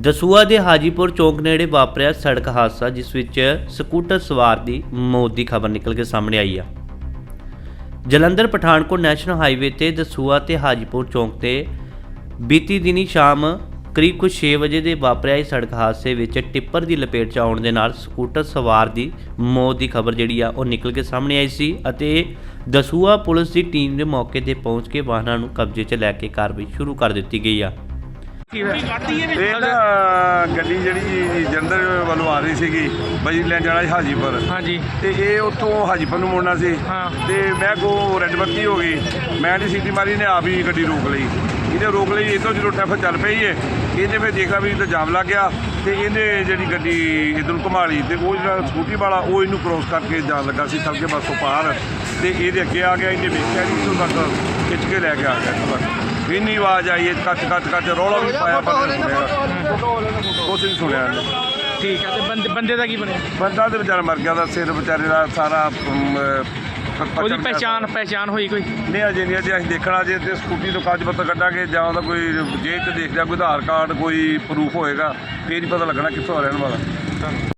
ਦਸੂਆ ਦੇ ਹਾਜੀਪੁਰ ਚੌਂਕ ਨੇੜੇ ਵਾਪਰਿਆ ਸੜਕ ਹਾਦਸਾ, ਜਿਸ ਵਿੱਚ ਸਕੂਟਰ ਸਵਾਰ ਦੀ ਮੌਤ ਦੀ ਖਬਰ ਨਿਕਲ ਕੇ ਸਾਹਮਣੇ ਆਈ ਆ। ਜਲੰਧਰ ਪਠਾਨਕੋਟ ਨੈਸ਼ਨਲ ਹਾਈਵੇ ਤੇ ਦਸੂਆ ਤੇ ਹਾਜੀਪੁਰ ਚੌਂਕ ਤੇ ਬੀਤੀ ਦਿਨੀ ਸ਼ਾਮ ਕਰੀਬ ਕੁ 6 ਵਜੇ ਦੇ ਵਾਪਰਿਆ ਇਹ ਸੜਕ ਹਾਦਸੇ ਵਿੱਚ ਟਿੱਪਰ ਦੀ ਲਪੇਟ 'ਚ ਆਉਣ ਦੇ ਨਾਲ ਸਕੂਟਰ ਸਵਾਰ ਦੀ ਮੌਤ ਦੀ ਖਬਰ ਜਿਹੜੀ ਆ, ਉਹ ਨਿਕਲ ਕੇ ਸਾਹਮਣੇ ਆਈ ਸੀ ਅਤੇ ਦਸੂਆ ਪੁਲਿਸ ਦੀ ਟੀਮ ਦੇ ਮੌਕੇ ਤੇ ਪਹੁੰਚ ਕੇ ਵਾਹਨਾਂ ਨੂੰ ਕਬਜ਼ੇ 'ਚ ਲੈ ਕੇ ਕਾਰਵਾਈ ਸ਼ੁਰੂ ਕਰ ਦਿੱਤੀ ਗਈ ਆ। ਇਹ ਨਾ ਗੱਡੀ ਜਿਹੜੀ ਜੰਦਰ ਵੱਲੋਂ ਆ ਰਹੀ ਸੀਗੀ ਬਈ ਲੈ ਜਾਣਾ ਸੀ ਹਾਜੀਪੁਰ। ਹਾਂਜੀ। ਤੇ ਇਹ ਉੱਥੋਂ ਹਾਜੀਪੁਰ ਨੂੰ ਮੁੜਨਾ ਸੀ। ਤੇ ਮੈਂ ਕੋ ਰੈੱਡ ਬੱਤੀ ਹੋ ਗਈ। ਮੈਂ ਨਹੀਂ ਸੀਟੀ ਮਾਰੀ ਨੇ ਆਪ ਹੀ ਗੱਡੀ ਰੋਕ ਲਈ। ਇਹਨੇ ਰੋਕ ਲਈ ਇਹ ਤੋਂ ਜਦੋਂ ਟ੍ਰੈਫਿਕ ਚੱਲ ਪਈ ਏ ਇਹਨੇ ਫਿਰ ਦੇਖਿਆ ਵੀ ਇਹ ਤਾਂ ਜਾਮ ਲੱਗ ਗਿਆ। ਤੇ ਇਹਨੇ ਜਿਹੜੀ ਗੱਡੀ ਇਧਰ ਘੁਮਾ ਲਈ ਤੇ ਉਹ ਜਿਹੜਾ ਸਕੂਟੀ ਵਾਲਾ ਉਹ ਇਹਨੂੰ ਕ੍ਰੋਸ ਕਰਕੇ ਜਾਣ ਲੱਗਾ ਸੀ ਸੜਕੇ ਬੱਸੋਂ ਪਾਰ। ਤੇ ਇਹਦੇ ਅੱਗੇ ਆ ਗਿਆ ਇਹਨੇ ਵੇਖਿਆ ਨਹੀਂ ਤੋਂ ਤੱਕ ਖਿੱਚ ਕੇ ਲੈ ਕੇ ਆ ਗਿਆ। ਇੰਨੀ ਆਵਾਜ਼ ਆਈ ਹੈ ਕੱਚ ਕੱਚ ਕੱਚ ਰੌਲਾ ਵੀ ਪਾਇਆ ਪਰ ਨਹੀਂ ਸੁਣਿਆ ਕੁਛ ਨਹੀਂ ਸੁਣਿਆ ਇਹਨੇ। ਠੀਕ ਹੈ ਤੇ ਬੰਦੇ ਬੰਦੇ ਦਾ ਕੀ ਬਣਿਆ? ਬੰਦਾ ਤੇ ਵਿਚਾਰਾ ਮਰ ਗਿਆ ਦਾ ਸਿਰ ਵਿਚਾਰੇ ਦਾ ਸਾਰਾ ਅਮ, ਪ- ਪਚੜ ਉਹਦੀ ਗਿਆ ਪਹਿਚਾਨ ਪਹਿਚਾਨ ਹੋਈ ਕੋਈ? ਨਹੀਂ ਅਜੇ ਨਹੀਂ ਅਜੇ ਅਸੀਂ ਦੇਖਣਾ ਜੇ ਤੇ ਸਕੂਟੀ ਤੋਂ ਕਾਗਜ਼ ਪੱਤਰ ਕੱਢਾਂਗੇ ਜਾਂ ਉਹਦਾ ਕੋਈ ਜੇਬ ਤੇ ਦੇਖ ਲਿਆ ਕੋਈ ਆਧਾਰ ਕਾਰਡ ਕੋਈ ਪ੍ਰੂਫ ਹੋਏਗਾ ਫੇਰ ਹੀ ਪਤਾ ਲੱਗਣਾ ਕਿੱਥੋਂ ਆ ਰਹਿਣ ਵਾਲਾ।